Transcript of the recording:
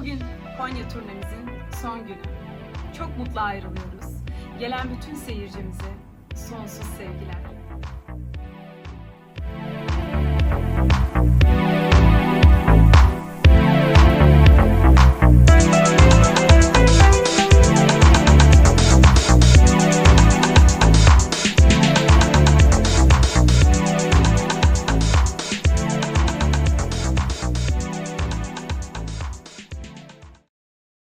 Bugün Konya turnemizin son günü. Çok mutlu ayrılıyoruz. Gelen bütün seyircimize sonsuz sevgiler.